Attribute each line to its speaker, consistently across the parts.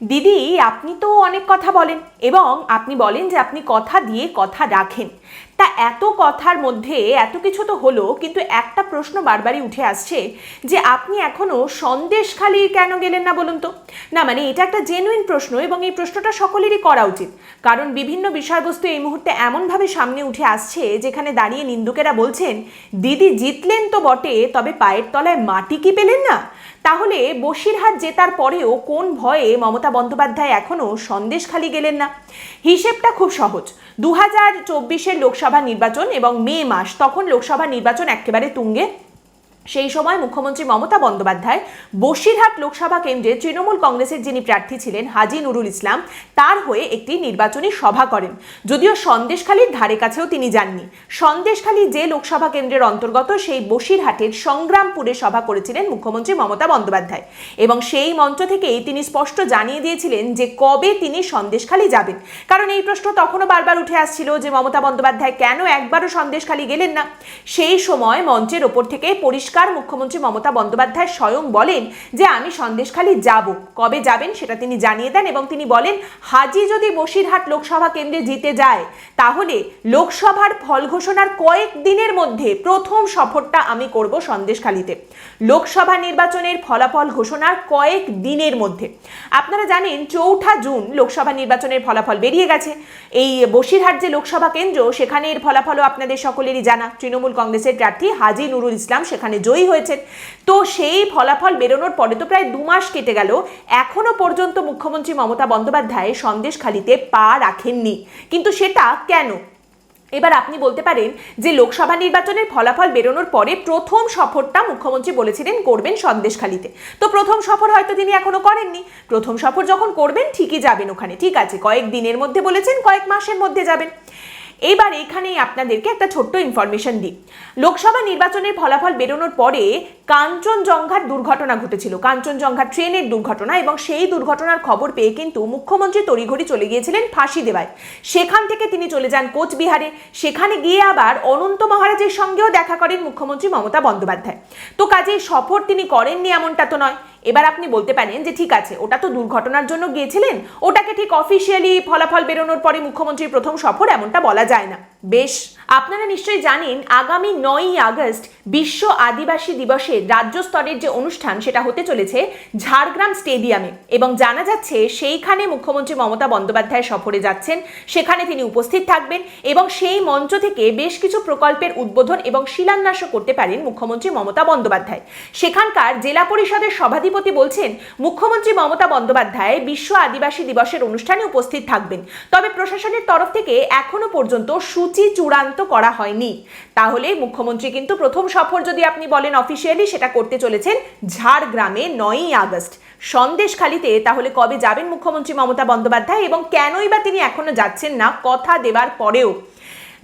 Speaker 1: দিদি, আপনি তো অনেক কথা বলেন এবং আপনি বলেন যে আপনি কথা দিয়ে কথা রাখেন। তা এত কথার মধ্যে এত কিছু তো হলো, কিন্তু একটা প্রশ্ন বারবারই উঠে আসছে যে আপনি এখনও সন্দেশখালি কেন গেলেন না বলুন তো? না মানে এটা একটা জেনুইন প্রশ্ন এবং এই প্রশ্নটা সকলেরই করা উচিত। কারণ বিভিন্ন বিষয়বস্তু এই মুহূর্তে এমনভাবে সামনে উঠে আসছে যেখানে দাঁড়িয়ে নিন্দুকেরা বলছেন, দিদি জিতলেন তো বটে, তবে পায়ের তলায় মাটি কি পেলেন না? তাহলে বসিরহাট জেতার পরেও কোন ভয়ে মমতা বন্দ্যোপাধ্যায় এখনও সন্দেশখালি গেলেন না? হিসেবটা খুব সহজ। দু হাজার চব্বিশের লোকসভা নির্বাচন এবং মে মাস তখন লোকসভা নির্বাচন একেবারে তুঙ্গে সেই সময় মুখ্যমন্ত্রী মমতা বন্দ্যোপাধ্যায় বসিরহাট লোকসভা কেন্দ্রে তৃণমূল কংগ্রেসের যিনি প্রার্থী ছিলেন হাজি নুরুল ইসলাম, তার হয়ে একটি নির্বাচনী সভা করেন। যদিও সন্দেশখালীর ধারে কাছেও তিনি যাননি। সন্দেশখালী যে লোকসভা কেন্দ্রের অন্তর্গত সেই বসিরহাটের সংগ্রামপুরে সভা করেছিলেন মুখ্যমন্ত্রী মমতা বন্দ্যোপাধ্যায়। এবং সেই মঞ্চ থেকেই তিনি স্পষ্ট জানিয়ে দিয়েছিলেন যে কবে তিনি সন্দেশখালী যাবেন। কারণ এই প্রশ্ন তখনও বারবার উঠে আসছিল যে মমতা বন্দ্যোপাধ্যায় কেন একবারও সন্দেশখালী গেলেন না। সেই সময় মঞ্চের ওপর থেকে পরিষ্কার মুখ্যমন্ত্রী মমতা বন্দ্যোপাধ্যায় স্বয়ং বলেন যে, আমি সন্দেশখালী যাব। কবে যাবেন সেটা তিনি জানিয়ে দেন এবং তিনি বলেন, হাজি যদি বসিরহাট লোকসভা কেন্দ্রে জিতে যায়, তাহলে লোকসভার ফল ঘোষণার কয়েক দিনের মধ্যে প্রথম সফরটা আমি করব সন্দেশখালীতে। লোকসভা নির্বাচনের ফলাফল ঘোষণার কয়েক দিনের মধ্যে। আপনারা জানেন, চৌঠা জুন লোকসভা নির্বাচনের ফলাফল বেরিয়ে গেছে। এই বসিরহাট যে লোকসভা কেন্দ্র, সেখানের ফলাফলও আপনাদের সকলেরই জানা। তৃণমূল কংগ্রেসের প্রার্থী হাজি নুরুল ইসলাম সেখানে জয়ী হয়েছেন। তো সেই ফলাফল বেরোনোর পরে তো প্রায় দু মাস কেটে গেল, এখনও পর্যন্ত মুখ্যমন্ত্রী মমতা বন্দ্যোপাধ্যায় সন্দেশখালিতে পা রাখেননি। কিন্তু সেটা কেন? এবার আপনি বলতে পারেন যে লোকসভা নির্বাচনের ফলাফল বেরোনোর পরে প্রথম সফরটা মুখ্যমন্ত্রী বলেছিলেন করবেন সন্দেশখালিতে। তো প্রথম সফর হয়তো তিনি এখনও করেননি। প্রথম সফর যখন করবেন ঠিকই যাবেন ওখানে। ঠিক আছে, কয়েক দিনের মধ্যে বলেছেন, কয়েক মাসের মধ্যে যাবেন। এবার এখানেই আপনাদেরকে একটা ছোট্ট ইনফরমেশন দিই। লোকসভা নির্বাচনের ফলাফল বেরোনোর পরে কাঞ্চনজঙ্ঘার দুর্ঘটনা ঘটেছিল। কাঞ্চনজঙ্ঘা ট্রেনের দুর্ঘটনা এবং সেই দুর্ঘটনার খবর পেয়ে কিন্তু মুখ্যমন্ত্রী তড়িঘড়ি চলে গিয়েছিলেন ফাঁসি দেওয়ায়। সেখান থেকে তিনি চলে যান কোচবিহারে। সেখানে গিয়ে আবার অনন্ত মহারাজের সঙ্গেও দেখা করেন মুখ্যমন্ত্রী মমতা বন্দ্যোপাধ্যায়। তো কাজেই সফর তিনি করেননি এমনটা তো নয়। এবার আপনি বলতে পারেন যে ঠিক আছে, ওটা তো দুর্ঘটনার জন্য গিয়েছিলেন, ওটাকে ঠিক অফিসিয়ালি ফলাফল বেরোনোর পরে মুখ্যমন্ত্রীর প্রথম সফর এমনটা বলা যায় না। বেশ, আপনারা নিশ্চয়ই জানেন, আগামী নয়ই আগস্ট বিশ্ব আদিবাসী দিবসের রাজ্য স্তরের যে অনুষ্ঠান, সেটা হতে চলেছে ঝাড়গ্রাম স্টেডিয়ামে। এবং জানা যাচ্ছে, সেইখানে মুখ্যমন্ত্রী মমতা বন্দ্যোপাধ্যায় সফরে যাচ্ছেন। সেখানে তিনি উপস্থিত থাকবেন এবং সেই মঞ্চ থেকে বেশ কিছু প্রকল্পের উদ্বোধন এবং শিলান্যাসও করতে পারেন মুখ্যমন্ত্রী মমতা বন্দ্যোপাধ্যায়। সেখানকার জেলা পরিষদের সভাধিপতি বলছেন, মুখ্যমন্ত্রী মমতা বন্দ্যোপাধ্যায় বিশ্ব আদিবাসী দিবসের অনুষ্ঠানে উপস্থিত থাকবেন। তবে প্রশাসনের তরফ থেকে এখনও পর্যন্ত সূচি চূড়ান্ত করা হয়নি। তাহলে মুখ্যমন্ত্রী কিন্তু প্রথম সফর যদি আপনি বলেন অফিসিয়ালি সেটা করতে চলেছেন ঝাড়গ্রামে নয়ই আগস্ট। সন্দেশখালিতে তাহলে কবে যাবেন মুখ্যমন্ত্রী মমতা বন্দ্যোপাধ্যায় এবং কেনই বা তিনি এখনও যাচ্ছেন না, কথা দেবার পরেও?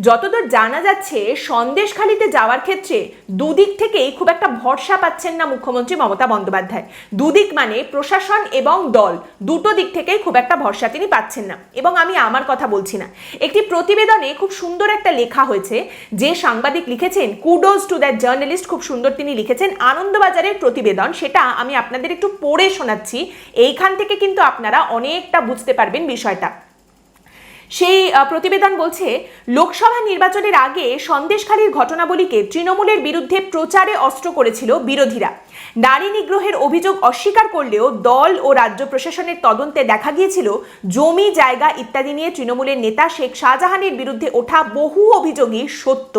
Speaker 1: যতদূর জানা যাচ্ছে, সন্দেশখালিতে যাওয়ার ক্ষেত্রে দুদিক থেকেই খুব একটা ভরসা পাচ্ছেন না মুখ্যমন্ত্রী মমতা বন্দ্যোপাধ্যায়। দুদিক মানে প্রশাসন এবং দল, দুটো দিক থেকেই খুব একটা ভরসা তিনি পাচ্ছেন না। এবং আমি আমার কথা বলছি না। একটি প্রতিবেদনে খুব সুন্দর একটা লেখা হয়েছে, যে সাংবাদিক লিখেছেন কুডোজ টু দ্যাট জার্নালিস্ট খুব সুন্দর তিনি লিখেছেন, আনন্দবাজারের প্রতিবেদন, সেটা আমি আপনাদের একটু পড়ে শোনাচ্ছি। এইখান থেকে কিন্তু আপনারা অনেকটা বুঝতে পারবেন বিষয়টা। সেই প্রতিবেদন বলছে, লোকসভা নির্বাচনের আগে সন্দেশখালীর ঘটনাবলীকে তৃণমূলের বিরুদ্ধে প্রচারে অস্ত্র করেছিল বিরোধীরা। নারী নিগ্রহের অভিযোগ অস্বীকার করলেও দল ও রাজ্য প্রশাসনের তদন্তে দেখা গিয়েছিল জমি, জায়গা ইত্যাদি নিয়ে তৃণমূলের নেতা শেখ শাহজাহানের বিরুদ্ধে ওঠা বহু অভিযোগই সত্য।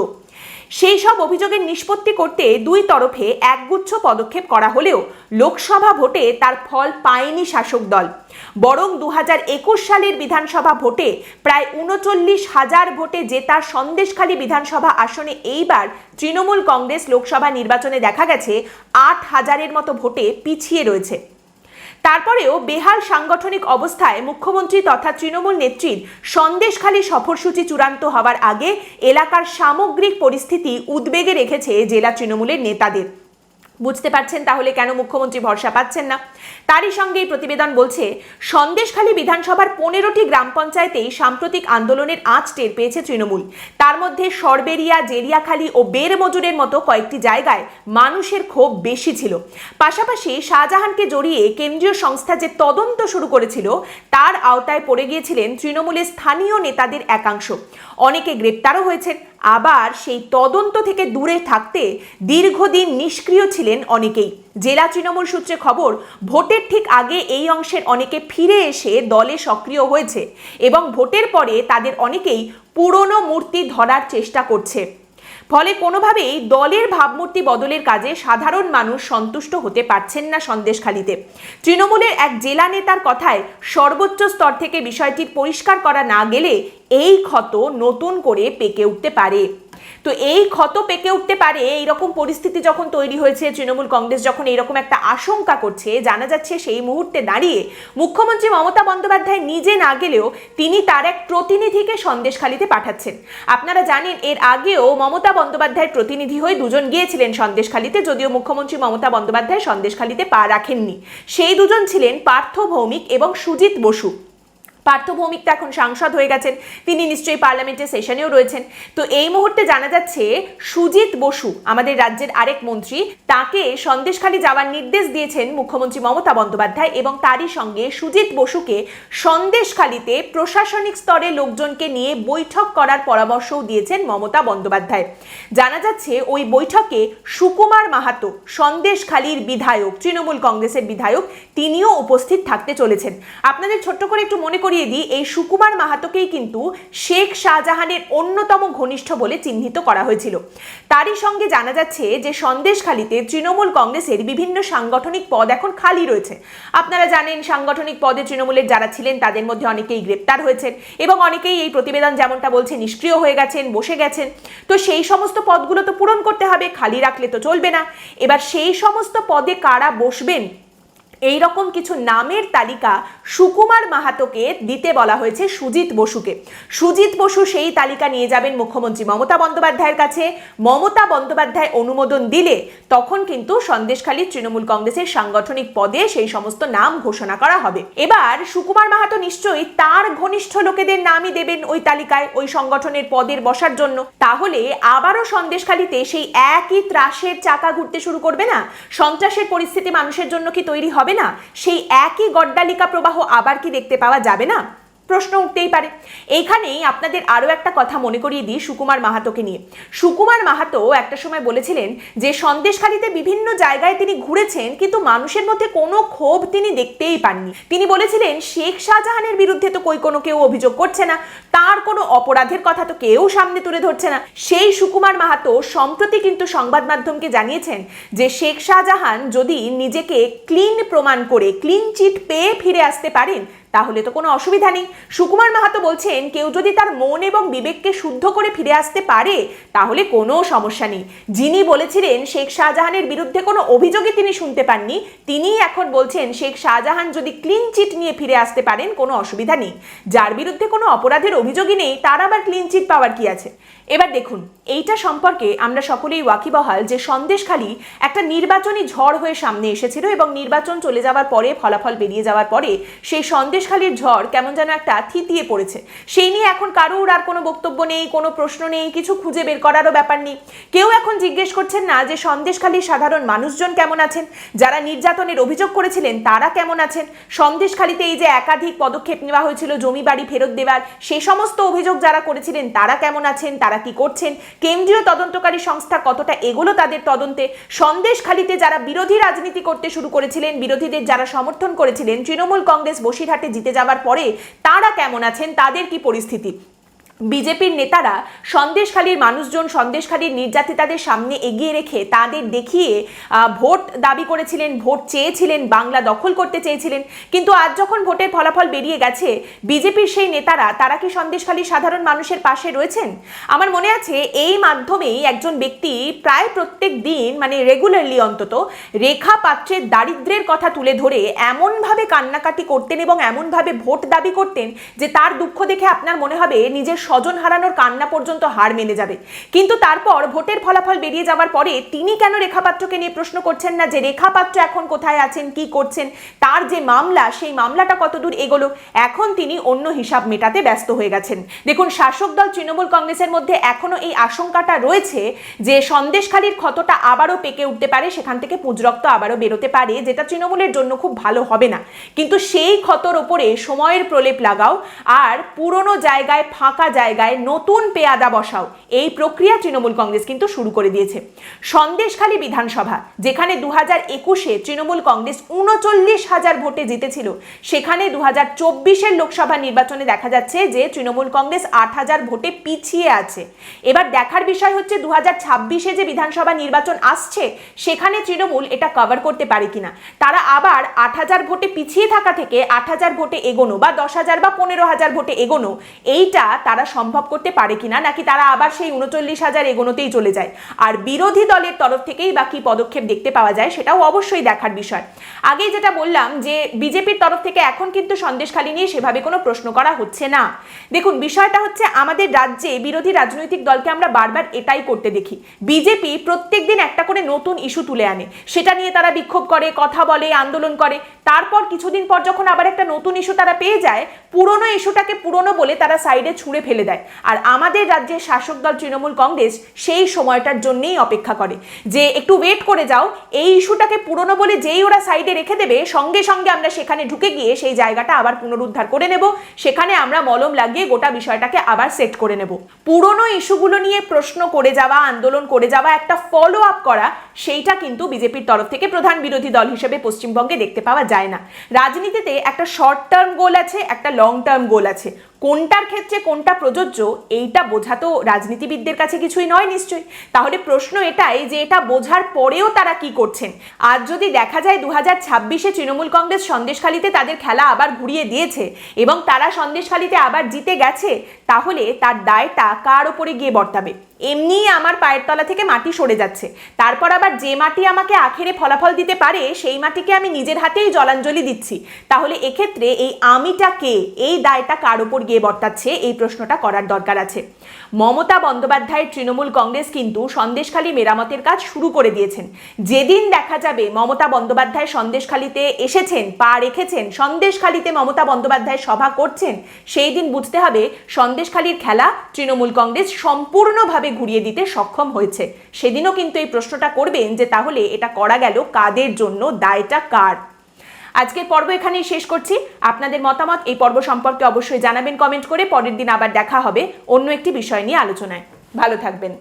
Speaker 1: সেই সব অভিযোগের নিষ্পত্তি করতে দুই তরফে একগুচ্ছ পদক্ষেপ করা হলেও লোকসভা ভোটে তার ফল পায়নি শাসক দল। বরং দু সালের বিধানসভা ভোটে প্রায় উনচল্লিশ হাজার ভোটে জেতা সন্দেশখালী বিধানসভা আসনে এইবার তৃণমূল কংগ্রেস লোকসভা নির্বাচনে দেখা গেছে আট হাজারের মতো ভোটে পিছিয়ে রয়েছে। তারপরেও বেহাল সাংগঠনিক অবস্থায় মুখ্যমন্ত্রী তথা তৃণমূল নেত্রীর সন্দেশখালী সফরসূচি চূড়ান্ত হওয়ার আগে এলাকার সামগ্রিক পরিস্থিতি উদ্বেগে রেখেছে জেলা তৃণমূলের নেতাদের। বুঝতে পারছেন তাহলে কেন মুখ্যমন্ত্রী ভরসা পাচ্ছেন না? তারই সঙ্গে এই প্রতিবেদন বলছে, সন্দেশখালী বিধানসভার পনেরোটি গ্রাম পঞ্চায়েতেই সাম্প্রতিক আন্দোলনের আঁচ টের পেয়েছে তৃণমূল। তার মধ্যে সরবেরিয়া, জেরিয়াখালী ও বেরমজুরের মতো কয়েকটি জায়গায় মানুষের ক্ষোভ বেশি ছিল। পাশাপাশি শাহজাহানকে জড়িয়ে কেন্দ্রীয় সংস্থা যে তদন্ত শুরু করেছিল, তার আওতায় পড়ে গিয়েছিলেন তৃণমূলের স্থানীয় নেতাদের একাংশ। অনেকে গ্রেপ্তারও হয়েছেন। আবার সেই তদন্ত থেকে দূরে থাকতে দীর্ঘদিন নিষ্ক্রিয় ছিলেন অনেকেই। জেলা তৃণমূল সূত্রে খবর, ভোটের ঠিক আগে এই অংশের অনেকে ফিরে এসে দলে সক্রিয় হয়েছে এবং ভোটের পরে তাদের অনেকেই পুরনো মূর্তি ধরার চেষ্টা করছে। ফলে কোনোভাবেই দলের ভাবমূর্তি বদলের কাজে সাধারণ মানুষ সন্তুষ্ট হতে পারছেন না সন্দেশখালিতে। তৃণমূলের এক জেলা নেতার কথায় সর্বোচ্চ স্তর থেকে বিষয়টির পরিষ্কার করা না গেলে এই ক্ষত নতুন করে পেকে উঠতে পারে। তো এই ক্ষত পেকে উঠতে পারে এইরকম পরিস্থিতি যখন তৈরি হয়েছে, তৃণমূল কংগ্রেস যখন এইরকম একটা আশঙ্কা করছে, জানা যাচ্ছে সেই মুহূর্তে দাঁড়িয়ে মুখ্যমন্ত্রী মমতা বন্দ্যোপাধ্যায় নিজে না গেলেও তিনি তার এক প্রতিনিধিকে সন্দেশখালিতে পাঠাচ্ছেন। আপনারা জানেন, এর আগেও মমতা বন্দ্যোপাধ্যায়ের প্রতিনিধি হয়ে দুজন গিয়েছিলেন সন্দেশখালিতে, যদিও মুখ্যমন্ত্রী মমতা বন্দ্যোপাধ্যায় সন্দেশখালিতে পা রাখেননি। সেই দুজন ছিলেন পার্থ ভৌমিক এবং সুজিত বসু। পার্থ ভৌমিক তো এখন সাংসদ হয়ে গেছেন। তিনি নিশ্চয়ই পার্লামেন্টের সেশনেও রয়েছেন। তো এই মুহূর্তে জানা যাচ্ছে, সুজিত বসু, আমাদের রাজ্যের আরেক মন্ত্রী, তাকে সন্দেশখালী যাওয়ার নির্দেশ দিয়েছেন মুখ্যমন্ত্রী মমতা বন্দ্যোপাধ্যায় এবং তারই সঙ্গে সুজিত বসুকে সন্দেশখালীতে প্রশাসনিক স্তরে লোকজনকে নিয়ে বৈঠক করার পরামর্শও দিয়েছেন মমতা বন্দ্যোপাধ্যায়। জানা যাচ্ছে, ওই বৈঠকে সুকুমার মাহাতো, সন্দেশখালীর বিধায়ক, তৃণমূল কংগ্রেসের বিধায়ক, তিনিও উপস্থিত থাকতে চলেছেন। আপনাদের ছোট্ট করে একটু মনে করিয়ে দিই এই সুকুমার মাহাতোকেই কিন্তু শেখ শাহজাহানের অন্যতম ঘনিষ্ঠ বলে চিহ্নিত করা হয়েছিল তারই সঙ্গে জানা যাচ্ছে যে সন্দেশখালীতে তৃণমূল কংগ্রেসের বিভিন্ন সাংগঠনিক পদ এখন খালি রয়েছে আপনারা জানেন সাংগঠনিক পদে তৃণমূলের যারা ছিলেন তাদের মধ্যে অনেকেই গ্রেপ্তার হয়েছেন এবং অনেকেই এই প্রতিবেদন যেমনটা বলছে নিষ্ক্রিয় হয়ে গেছেন বসে গেছেন তো সেই সমস্ত পদগুলো তো পূরণ করতে হবে খালি রাখলে তো চলবে না এবার সেই সমস্ত পদে কারা বসবেন এই রকম কিছু নামের তালিকা সুকুমার মাহাতোকে দিতে বলা হয়েছে সুজিত বসুকে। সুজিত বসু সেই তালিকা নিয়ে যাবেন মুখ্যমন্ত্রী মমতা বন্দ্যোপাধ্যায়ের কাছে। মমতা বন্দ্যোপাধ্যায় অনুমোদন দিলে তখন কিন্তু সন্দেশখালী তৃণমূল কংগ্রেসের সাংগঠনিক পদে সেই সমস্ত নাম ঘোষণা করা হবে। এবার সুকুমার মাহাতো নিশ্চয়ই তার ঘনিষ্ঠ লোকেদের নামই দেবেন ওই তালিকায়, ওই সংগঠনের পদের বসার জন্য। তাহলে আবারও সন্দেশখালীতে সেই একই ত্রাসের চাকা ঘুরতে শুরু করবে না? সন্ত্রাসের পরিস্থিতি মানুষের জন্য কি তৈরি হবে না? সেই একই গড্ডালিকা প্রবাহ আবার কি দেখতে পাওয়া যাবে না? প্রশ্ন উঠতেই পারে। এইখানেই আপনাদের আরও একটা কথা মনে করিয়ে দিই সুকুমার মাহাতোকে নিয়ে। সুকুমার মাহাতো একটা সময় বলেছিলেন যে, সন্দেশখালীতে বিভিন্ন জায়গায় তিনি ঘুরেছেন, কিন্তু মানুষের মধ্যে কোনো ক্ষোভ তিনি দেখতেই পাননি। তিনি বলেছিলেন, শেখ শাহজাহানের বিরুদ্ধে তো কই কোনো কেউ অভিযোগ করছে না। তার কোনো অপরাধের কথা তো কেউ সামনে তুলে ধরছে না। সেই সুকুমার মাহাতো সম্প্রতি কিন্তু সংবাদ মাধ্যমকে জানিয়েছেন যে, শেখ শাহজাহান যদি নিজেকে ক্লিন প্রমাণ করে ক্লিন চিট পেয়ে ফিরে আসতে পারেন তাহলে তো কোনো অসুবিধা নেই। সুকুমার মাহাতো বলছেন, কেউ যদি তার মন এবং বিবেককে শুদ্ধ করে ফিরে আসতে পারে, তাহলে কোনো সমস্যা নেই। যিনি বলেছিলেন, শেখ শাহজাহানের বিরুদ্ধে কোনো অভিযোগই তিনি শুনতে পাননি, তিনিই এখন বলছেন, শেখ শাহজাহান যদি ক্লিন চিট নিয়ে ফিরে আসতে পারেন, কোনো অসুবিধা নেই। যার বিরুদ্ধে কোনো অপরাধের অভিযোগই নেই, তার আবার ক্লিন চিট পাওয়ার কি আছে? এবার দেখুন, এইটা সম্পর্কে আমরা সকলেই ওয়াকিবহাল যে সন্দেশখালী একটা নির্বাচনী ঝড় হয়ে সামনে এসেছিল এবং নির্বাচন চলে যাওয়ার পরে, ফলাফল বেরিয়ে যাওয়ার পরে সেই সন্দেশখালীর ঝড় কেমন যেন একটা থিতিয়ে পড়েছে। সেই নিয়ে এখন কারোর আর কোনো বক্তব্য নেই, কোনো প্রশ্ন নেই, কিছু খুঁজে বের করারও ব্যাপার নেই। কেউ এখন জিজ্ঞেস করছেন না যে সন্দেশখালীর সাধারণ মানুষজন কেমন আছেন? যারা নির্যাতনের অভিযোগ করেছিলেন তারা কেমন আছেন? সন্দেশখালীতে এই যে একাধিক পদক্ষেপ নেওয়া হয়েছিল, জমি বাড়ি ফেরত দেওয়ার, সে সমস্ত অভিযোগ যারা করেছিলেন তারা কেমন আছেন? তারা কি করছেন? কেন্দ্রীয় তদন্তকারী সংস্থা কতটা এগুলো তাদের তদন্তে? সন্দেশখালিতে যারা বিরোধী রাজনীতি করতে শুরু করেছিলেন, বিরোধীদের যারা সমর্থন করেছিলেন, তৃণমূল কংগ্রেস বসিরহাটে জিতে যাওয়ার পরে তারা কেমন আছেন? তাদের কি পরিস্থিতি? বিজেপির নেতারা সন্দেশখালীর মানুষজন, সন্দেশখালীর নির্যাতিতাদের সামনে এগিয়ে রেখে তাদের দেখিয়ে ভোট দাবি করেছিলেন, ভোট চেয়েছিলেন, বাংলা দখল করতে চেয়েছিলেন। কিন্তু আজ যখন ভোটের ফলাফল বেরিয়ে গেছে, বিজেপির সেই নেতারা, তারা কি সন্দেশখালীর সাধারণ মানুষের পাশে রয়েছেন? আমার মনে আছে, এই মাধ্যমেই একজন ব্যক্তি প্রায় প্রত্যেক দিন মানে রেগুলারলি অন্তত, রেখা পাত্রের দারিদ্রের কথা তুলে ধরে এমনভাবে কান্নাকাটি করতেন এবং এমনভাবে ভোট দাবি করতেন যে তার দুঃখ দেখে আপনার মনে হবে নিজের স্বজন হারানোর কান্না পর্যন্ত হার মেনে যাবে। কিন্তু তারপর ভোটের ফলাফল বেরিয়ে যাওয়ার পরে তিনি কেন রেখাপাত্রকে নিয়ে প্রশ্ন করছেন না যে রেখাপাত্র এখন কোথায় আছেন, কি করছেন, তার যে মামলা, সেই মামলাটা কতদূর এগোলো, এখন তিনি অন্য হিসাব মেটাতে ব্যস্ত হয়ে গেছেন। দেখুন, শাসক দল তৃণমূল কংগ্রেসের মধ্যে এখনও এই আশঙ্কাটা রয়েছে যে সন্দেশখালীর ক্ষতটা আবারও পেকে উঠতে পারে, সেখান থেকে পুঁজরক্ত আবারও বেরোতে পারে, যেটা তৃণমূলের জন্য খুব ভালো হবে না। কিন্তু সেই ক্ষতর ওপরে সময়ের প্রলেপ লাগাও আর পুরনো জায়গায় ফাঁকা জায়গায় নতুন পেয়াদা বসাও। এই প্রক্রিয়া তৃণমূল কংগ্রেস কিন্তু শুরু করে দিয়েছে। সন্দেশখালী বিধানসভা, যেখানে দু হাজার একুশে তৃণমূল কংগ্রেস উনচল্লিশ হাজার ভোটে জিতেছিল, সেখানে দু হাজার চব্বিশের লোকসভা নির্বাচনে দেখা যাচ্ছে যে তৃণমূল কংগ্রেস আট হাজার ভোটে পিছিয়ে আছে। এবার দেখার বিষয় হচ্ছে দু হাজার ছাব্বিশে যে বিধানসভা নির্বাচন আসছে, সেখানে তৃণমূল এটা কভার করতে পারে কিনা। তারা আবার আট হাজার ভোটে পিছিয়ে থাকা থেকে আট হাজার ভোটে এগোনো বা দশ হাজার বা পনেরো হাজার ভোটে এগোনো, এইটা তারা সম্ভব করতে পারে কিনা, নাকি তারা আবার সেই উনচল্লিশ হাজার এগোনোতেই চলে যায়? আর বিরোধী দলের তরফ থেকেই বা পদক্ষেপ দেখতে পাওয়া যায়, সেটাও অবশ্যই দেখার বিষয়। আগেই যেটা বললাম যে, বিজেপির তরফ থেকে এখন কিন্তু সন্দেশখালী নিয়ে সেভাবে কোনো প্রশ্ন করা হচ্ছে না। দেখুন, বিষয়টা হচ্ছে আমাদের রাজ্যে বিরোধী রাজনৈতিক দলকে আমরা বারবার এটাই করতে দেখি। বিজেপি প্রত্যেক দিন একটা করে নতুন ইস্যু তুলে আনে। সেটা নিয়ে তারা বিক্ষোভ করে, কথা বলে, আন্দোলন করে। তারপর কিছুদিন পর যখন আবার একটা নতুন ইস্যু তারা পেয়ে যায়, পুরনো ইস্যুটাকে পুরনো বলে তারা সাইডে ছুঁড়ে ফেলে দেয়। আর আমাদের রাজ্যের শাসক দল তৃণমূল কংগ্রেস সেই সময়টার জন্যেই অপেক্ষা করে। যে একটু ওয়েট করে যাও, এই ইস্যুটাকে পুরনো বলে যেই ওরা সাইডে রেখে দেবে, সঙ্গে সঙ্গে আমরা সেখানে ঢুকে গিয়ে সেই জায়গাটা আবার পুনরুদ্ধার করে নেব। সেখানে আমরা মলম লাগিয়ে গোটা বিষয়টাকে আবার সেট করে নেব। পুরনো ইস্যুগুলো নিয়ে প্রশ্ন করে যাওয়া, আন্দোলন করে যাওয়া, একটা ফলো আপ করা সেইটা কিন্তু বিজেপির তরফ থেকে প্রধান বিরোধী দল হিসেবে পশ্চিমবঙ্গে দেখতে পাওয়া যায় না। রাজনীতিতে একটা শর্ট টার্ম গোল আছে, একটা লং টার্ম গোল আছে। কোনটার ক্ষেত্রে কোনটা প্রযোজ্য, এইটা বোঝা তো রাজনীতিবিদদের কাছে কিছুই নয় নিশ্চয়ই। তাহলে প্রশ্ন এটাই যে এটা বোঝার পরেও তারা কি করছেন? আর যদি দেখা যায় দু হাজার ছাব্বিশে তৃণমূল কংগ্রেস সন্দেশখালিতে তাদের খেলা আবার ঘুরিয়ে দিয়েছে এবং তারা সন্দেশখালিতে আবার জিতে গেছে, তাহলে তার দায়টা কার ওপরে গিয়ে বর্তাবে? এমনিই আমার পায়ের তলা থেকে মাটি সরে যাচ্ছে। তারপর আবার যে মাটি আমাকে আখেরে ফলাফল দিতে পারে, সেই মাটিকে আমি নিজের হাতেই জলাঞ্জলি দিচ্ছি। তাহলে এক্ষেত্রে এই আমিটা কে? এই দায়টা কার ওপর গিয়ে বর্তাচ্ছে? এই প্রশ্নটা করার দরকার আছে। মমতা বন্দ্যোপাধ্যায়ের তৃণমূল কংগ্রেস কিন্তু সন্দেশখালী মেরামতের কাজ শুরু করে দিয়েছেন। যেদিন দেখা যাবে মমতা বন্দ্যোপাধ্যায় সন্দেশখালীতে এসেছেন, পা রেখেছেন, সন্দেশখালীতে মমতা বন্দ্যোপাধ্যায় সভা করছেন, সেই দিন বুঝতে হবে সন্দেশখালীর খেলা তৃণমূল কংগ্রেস সম্পূর্ণভাবে ঘুরিয়ে দিতে সক্ষম হয়েছে। সেদিনও কিন্তু এই প্রশ্নটা করবেন যে তাহলে এটা করা গেল কাদের জন্য, দায়টা কার? আজকের পর্ব এখানেই শেষ করছি। আপনাদের মতামত এই পর্ব সম্পর্কে অবশ্যই জানাবেন কমেন্ট করে। পরের দিন আবার দেখা হবে অন্য একটি বিষয় নিয়ে আলোচনায়। ভালো থাকবেন।